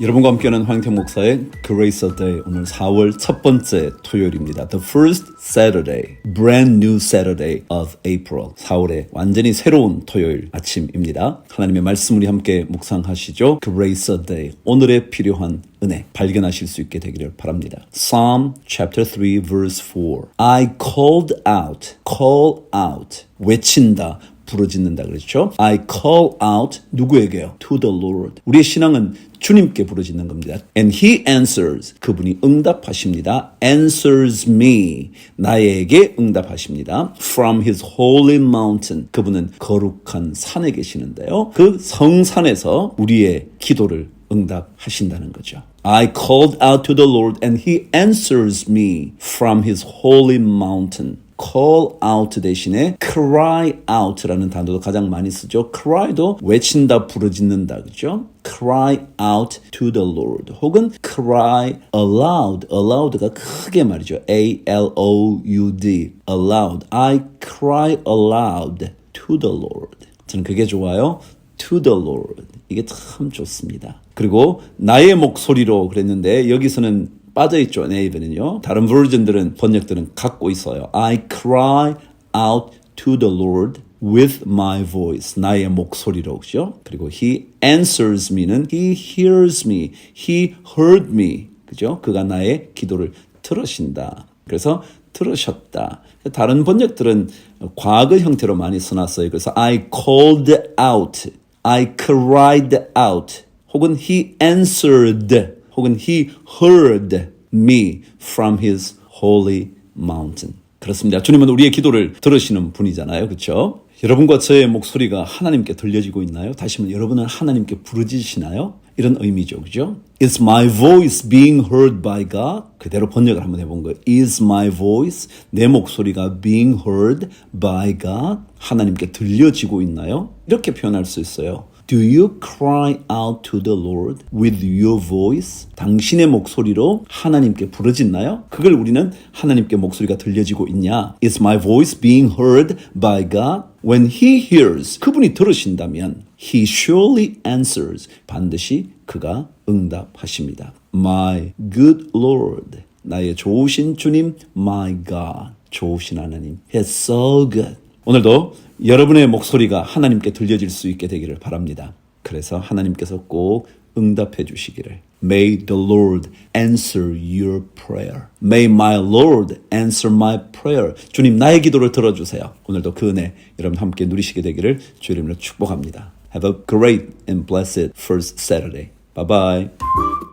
여러분과 함께하는 황태 목사의 Grace a Day 오늘 4월 첫 번째 토요일입니다. The first Saturday, brand new Saturday of April. 4월의 완전히 새로운 토요일 아침입니다. 하나님의 말씀 우리 함께 묵상하시죠. Grace a Day 오늘의 필요한 은혜 발견하실 수 있게 되기를 바랍니다. Psalm chapter 3 verse 4. I called out, call out 외친다. 부르짖는다 그랬죠. I call out 누구에게요? To the Lord. 우리의 신앙은 주님께 부르짖는 겁니다. And he answers. 그분이 응답하십니다. Answers me. 나에게 응답하십니다. From his holy mountain. 그분은 거룩한 산에 계시는데요. 그 성산에서 우리의 기도를 응답하신다는 거죠. I called out to the Lord and he answers me from his holy mountain. Call out 대신에 cry out라는 단어도 가장 많이 쓰죠. cry도 외친다, 부르짖는다, 그죠? cry out to the Lord 혹은 cry aloud, aloud가 크게 말이죠. A L O U D, aloud. I cry aloud to the Lord. 저는 그게 좋아요. to the Lord. 이게 참 좋습니다. 그리고 나의 목소리로 그랬는데 여기서는 빠져있죠. 네이버는요. 다른 버전들은 번역들은 갖고 있어요. I cry out to the Lord with my voice. 나의 목소리로 그죠? 그리고 he answers me는 he hears me. he heard me. 그죠? 그가 나의 기도를 들으신다. 그래서 들으셨다. 다른 번역들은 과거 형태로 많이 써놨어요. 그래서 I called out. I cried out. 혹은 he answered. 혹은 he heard me from his holy mountain. 그렇습니다. 주님은 우리의 기도를 들으시는 분이잖아요. 그렇죠? 여러분과 저의 목소리가 하나님께 들려지고 있나요? 다시 한번 여러분은 하나님께 부르짖으시나요? 이런 의미죠. 그죠? Is my voice being heard by God? 그대로 번역을 한번 해본 거예요. Is my voice, 내 목소리가 being heard by God? 하나님께 들려지고 있나요? 이렇게 표현할 수 있어요. Do you cry out to the Lord with your voice? 당신의 목소리로 하나님께 부르짖나요? 그걸 우리는 하나님께 목소리가 들려지고 있냐? Is my voice being heard by God? When he hears, 그분이 들으신다면 he surely answers. 반드시 그가 응답하십니다. My good Lord. 나의 좋으신 주님, my God. 좋으신 하나님. He's so good. 오늘도 여러분의 목소리가 하나님께 들려질 수 있게 되기를 바랍니다. 그래서 하나님께서 꼭 응답해 주시기를. May the Lord answer your prayer. May my Lord answer my prayer. 주님 나의 기도를 들어주세요. 오늘도 그 은혜 여러분 함께 누리시게 되기를 주 이름으로 축복합니다. Have a great and blessed first Saturday. Bye bye.